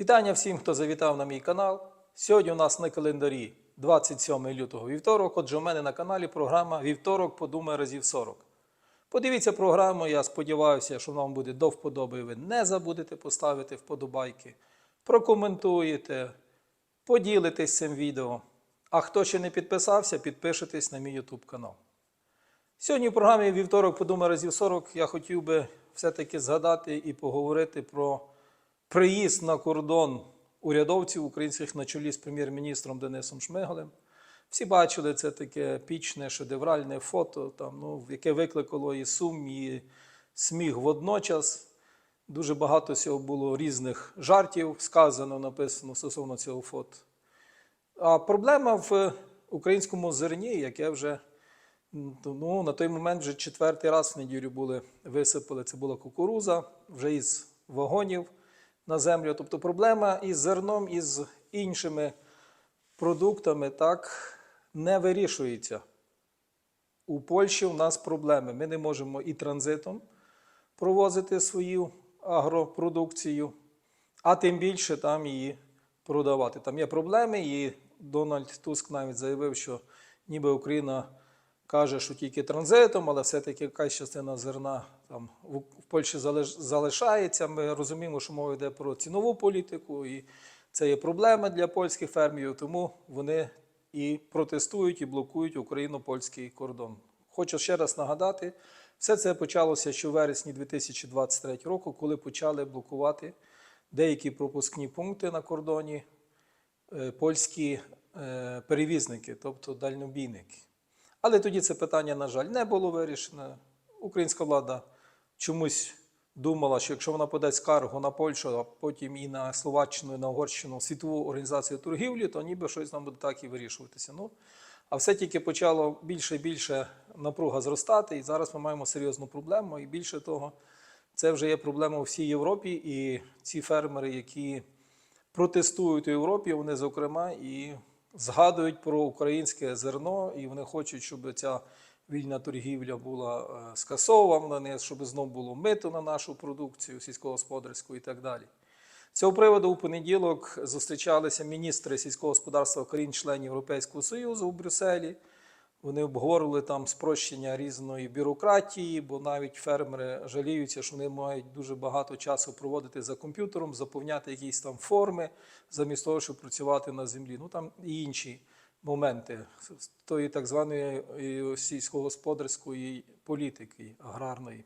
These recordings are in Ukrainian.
Вітання всім, хто завітав на мій канал. Сьогодні у нас на календарі 27 лютого вівторок. Отже, у мене на каналі програма Вівторок подумай разів 40. Подивіться програму, я сподіваюся, що вам буде до вподоби, ви не забудете поставити вподобайки, прокоментуєте, поділитесь цим відео. А хто ще не підписався, підпишитесь на мій YouTube канал. Сьогодні в програмі Вівторок подумай разів 40 я хотів би все-таки згадати і поговорити про приїзд на кордон урядовців українських на чолі з прем'єр-міністром Денисом Шмигалем. Всі бачили це таке пічне, шедевральне фото, там, ну, яке викликало і сум, і сміх водночас. Дуже багато всього було різних жартів, сказано, написано стосовно цього фото. А проблема в українському зерні, яке вже ну, на той момент вже четвертий раз в неділю були висипали. Це була кукуруза вже із вагонів на землю. Тобто проблема із зерном, із іншими продуктами так не вирішується. У Польщі у нас проблеми. Ми не можемо і транзитом провозити свою агропродукцію, а тим більше там її продавати. Там є проблеми, і Дональд Туск навіть заявив, що ніби Україна каже, що тільки транзитом, але все-таки якась частина зерна там в в Польщі залишається. Ми розуміємо, що мова йде про цінову політику, і це є проблема для польських фермерів, тому вони і протестують, і блокують україно-польський кордон. Хочу ще раз нагадати, все це почалося ще у вересні 2023 року, коли почали блокувати деякі пропускні пункти на кордоні е, польські е, перевізники, тобто дальнобійники. Але тоді це питання, на жаль, не було вирішено. Українська влада чомусь думала, що якщо вона подасть скаргу на Польщу, а потім і на Словаччину, і на Угорщину світову організацію торгівлі, то ніби щось нам буде так і вирішуватися. Ну, а все тільки почало більше і більше напруга зростати, і зараз ми маємо серйозну проблему. І більше того, це вже є проблема у всій Європі, і ці фермери, які протестують у Європі, вони, зокрема, і згадують про українське зерно, і вони хочуть, щоб ця вільна торгівля була е, скасована, щоб знову було мито на нашу продукцію сільськогосподарську і так далі. Цього приводу у понеділок зустрічалися міністри сільського господарства країн-членів Європейського Союзу у Брюсселі. Вони обговорили там спрощення різної бюрократії, бо навіть фермери жаліються, що вони мають дуже багато часу проводити за комп'ютером, заповняти якісь там форми, замість того, щоб працювати на землі. Ну там і інші моменти тої так званої е, сільськогосподарської політики аграрної.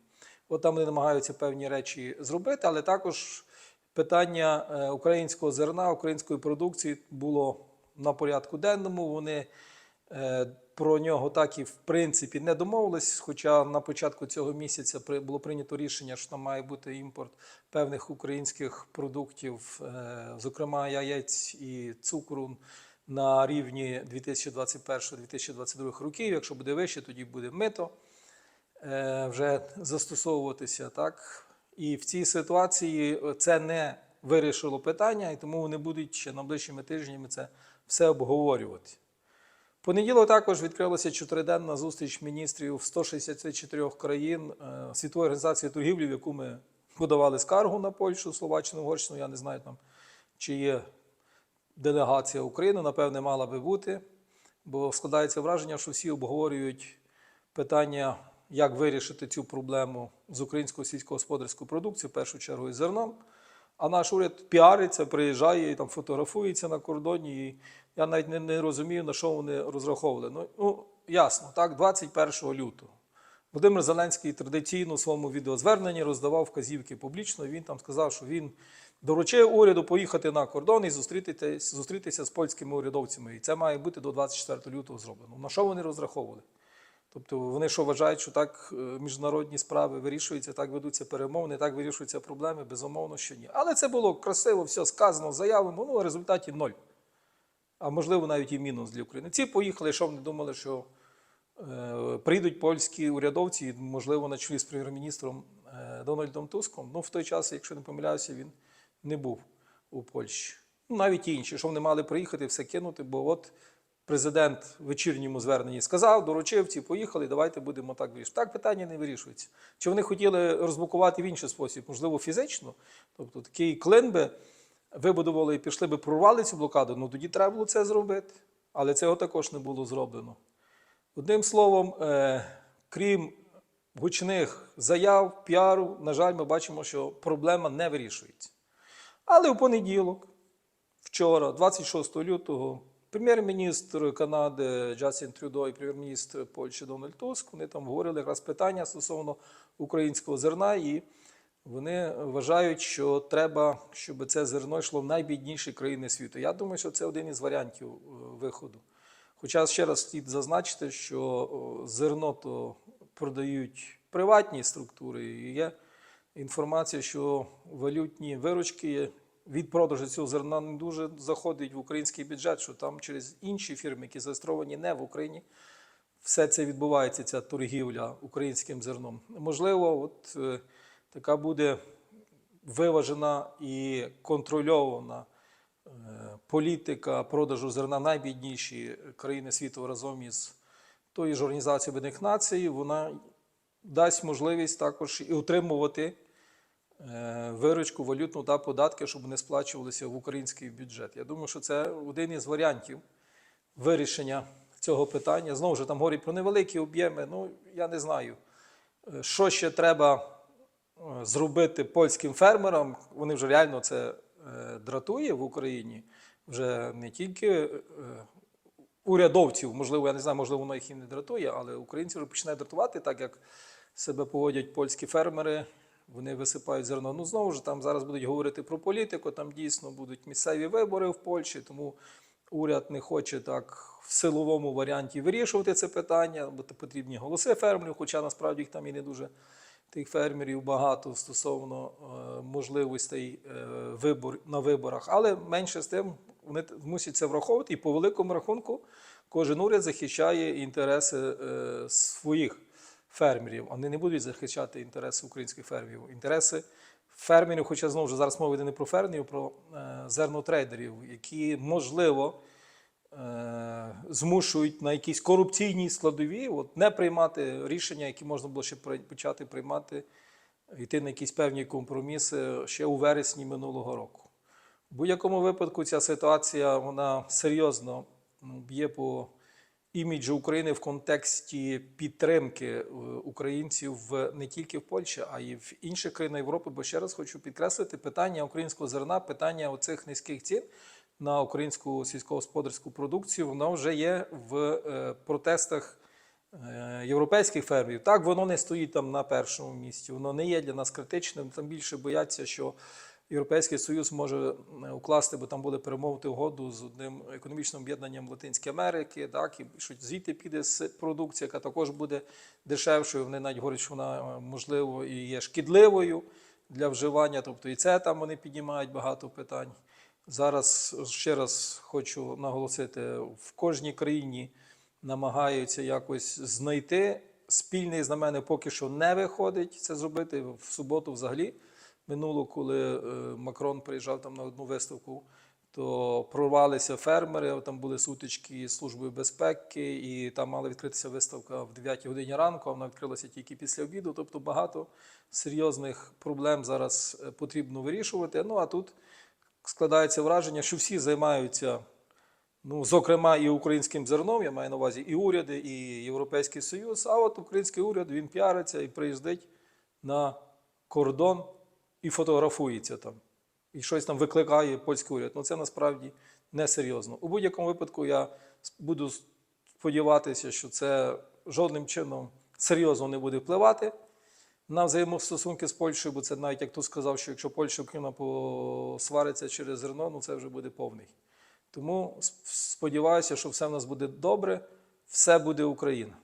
От там вони намагаються певні речі зробити, але також питання е, українського зерна, української продукції було на порядку денному. Вони е, про нього так і в принципі не домовились. Хоча на початку цього місяця було прийнято рішення, що там має бути імпорт певних українських продуктів, е, зокрема яєць і цукру. На рівні 2021-2022 років. Якщо буде вище, тоді буде мито е, вже застосовуватися. Так? І в цій ситуації це не вирішило питання, і тому вони будуть ще найближчими тижнями це все обговорювати. Понеділок також відкрилася чотириденна зустріч міністрів 164 країн е, Світової організації торгівлі, в яку ми подавали скаргу на Польщу, Словаччину, Угорщину. Я не знаю там, чи є делегація України, напевне, мала би бути, бо складається враження, що всі обговорюють питання, як вирішити цю проблему з українською сільськогосподарською продукцією, в першу чергу із зерном. А наш уряд піариться, приїжджає і там фотографується на кордоні. І я навіть не, не розумію, на що вони розраховували. Ну, ну ясно, так, 21 лютого. Володимир Зеленський традиційно у своєму відеозверненні роздавав вказівки публічно. Він там сказав, що він доручив уряду поїхати на кордон і зустрітися, зустрітися з польськими урядовцями. І це має бути до 24 лютого зроблено. На що вони розраховували? Тобто вони що вважають, що так е, міжнародні справи вирішуються, так ведуться перемовини, так вирішуються проблеми, безумовно, що ні. Але це було красиво, все сказано, заявлено, ну, в результаті ноль. А можливо, навіть і мінус для України. Ці поїхали, що вони думали, що е, прийдуть польські урядовці, можливо, на чолі з прем'єр-міністром е, Дональдом Туском. Ну, в той час, якщо не помиляюся, він не був у Польщі. Ну, навіть інші, що вони мали приїхати, все кинути, бо от президент в вечірньому зверненні сказав, доручив, ці поїхали, давайте будемо так вирішувати. Так питання не вирішується. Чи вони хотіли розблокувати в інший спосіб, можливо, фізично? Тобто такий клин би вибудували і пішли би прорвали цю блокаду, ну тоді треба було це зробити. Але цього також не було зроблено. Одним словом, е, крім гучних заяв, піару, на жаль, ми бачимо, що проблема не вирішується. Але в понеділок, вчора, 26 лютого, прем'єр-міністр Канади Джастін Трюдо і прем'єр-міністр Польщі Дональд Туск вони там говорили якраз питання стосовно українського зерна, і вони вважають, що треба, щоб це зерно йшло в найбідніші країни світу. Я думаю, що це один із варіантів е, виходу. Хоча ще раз слід зазначити, що зерно то продають приватні структури, і є інформація, що валютні виручки від продажу цього зерна не дуже заходять в український бюджет, що там через інші фірми, які зареєстровані не в Україні, все це відбувається, ця торгівля українським зерном. Можливо, от е, така буде виважена і контрольована е, політика продажу зерна найбідніші країни світу разом із тою ж Організацією Об'єднаних Націй, вона дасть можливість також і утримувати е, виручку валютну та податки, щоб не сплачувалися в український бюджет. Я думаю, що це один із варіантів вирішення цього питання. Знову ж там говорять про невеликі об'єми. Ну, я не знаю, е, що ще треба зробити польським фермерам. Вони вже реально це е, дратує в Україні. Вже не тільки е, урядовців, можливо, я не знаю, можливо, воно їх і не дратує, але українців вже починає дратувати, так як себе поводять польські фермери. Вони висипають зерно. Ну знову ж там зараз будуть говорити про політику. Там дійсно будуть місцеві вибори в Польщі, тому уряд не хоче так в силовому варіанті вирішувати це питання, бо потрібні голоси фермерів, хоча насправді їх там і не дуже тих фермерів багато стосовно е, можливостей е, вибор на виборах. Але менше з тим вони мусять це враховувати, і по великому рахунку кожен уряд захищає інтереси е, своїх фермерів. Вони не будуть захищати інтереси українських фермерів. Інтереси фермерів, хоча знову ж зараз мова йде не про фермерів, про зернотрейдерів, які можливо змушують на якісь корупційні складові от, не приймати рішення, які можна було ще почати приймати, йти на якісь певні компроміси ще у вересні минулого року. В будь-якому випадку ця ситуація вона серйозно ну, б'є по іміджу України в контексті підтримки е, українців не тільки в Польщі, а й в інших країнах Європи. Бо ще раз хочу підкреслити питання українського зерна, питання оцих низьких цін на українську сільськогосподарську продукцію. Воно вже є в е, протестах е, європейських фермерів. Так, воно не стоїть там на першому місці, воно не є для нас критичним. Там більше бояться, що Європейський Союз може е, укласти, бо там буде перемовити угоду з одним економічним об'єднанням Латинської Америки, так, і що звідти піде продукція, яка також буде дешевшою. Вони навіть говорять, що вона можливо і є шкідливою для вживання. Тобто і це там вони піднімають багато питань. Зараз ще раз хочу наголосити: в кожній країні намагаються якось знайти спільний знаменник, поки що не виходить це зробити в суботу взагалі. Минуло, коли е, Макрон приїжджав там на одну виставку, то прорвалися фермери, там були сутички з службою безпеки, і там мала відкритися виставка в 9 годині ранку, вона відкрилася тільки після обіду. Тобто багато серйозних проблем зараз е, потрібно вирішувати. Ну а тут складається враження, що всі займаються, ну, зокрема, і українським зерном, я маю на увазі і уряди, і Європейський Союз. А от український уряд він піариться і приїздить на кордон і фотографується там. І щось там викликає польський уряд. Ну це насправді несерйозно. У будь-якому випадку я буду сподіватися, що це жодним чином серйозно не буде впливати на взаємостосунки з Польщею, бо це навіть як тут сказав, що якщо Польща Україна посвариться через зерно, ну це вже буде повний. Тому сподіваюся, що все в нас буде добре, все буде Україна.